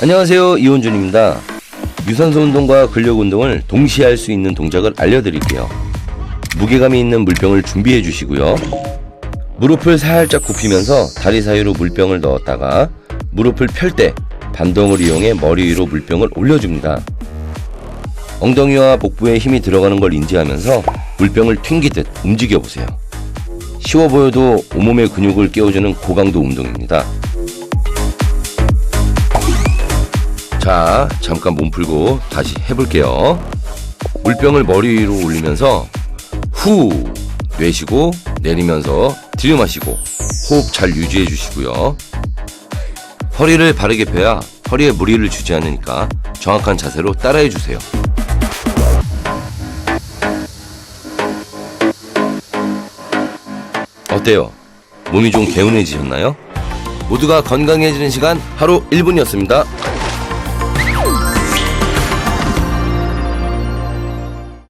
안녕하세요 이원준입니다. 유산소 운동과 근력 운동을 동시에 할 수 있는 동작을 알려드릴게요. 무게감이 있는 물병을 준비해 주시고요. 무릎을 살짝 굽히면서 다리 사이로 물병을 넣었다가 무릎을 펼 때 반동을 이용해 머리 위로 물병을 올려줍니다. 엉덩이와 복부에 힘이 들어가는 걸 인지하면서 물병을 튕기듯 움직여 보세요. 쉬워 보여도 온몸의 근육을 깨워주는 고강도 운동입니다. 자, 잠깐 몸 풀고 다시 해볼게요. 물병을 머리 위로 올리면서 후 내쉬고 내리면서 들이마시고 호흡 잘 유지해 주시고요. 허리를 바르게 펴야 허리에 무리를 주지 않으니까 정확한 자세로 따라해 주세요. 어때요? 몸이 좀 개운해지셨나요? 모두가 건강해지는 시간 하루 1분이었습니다.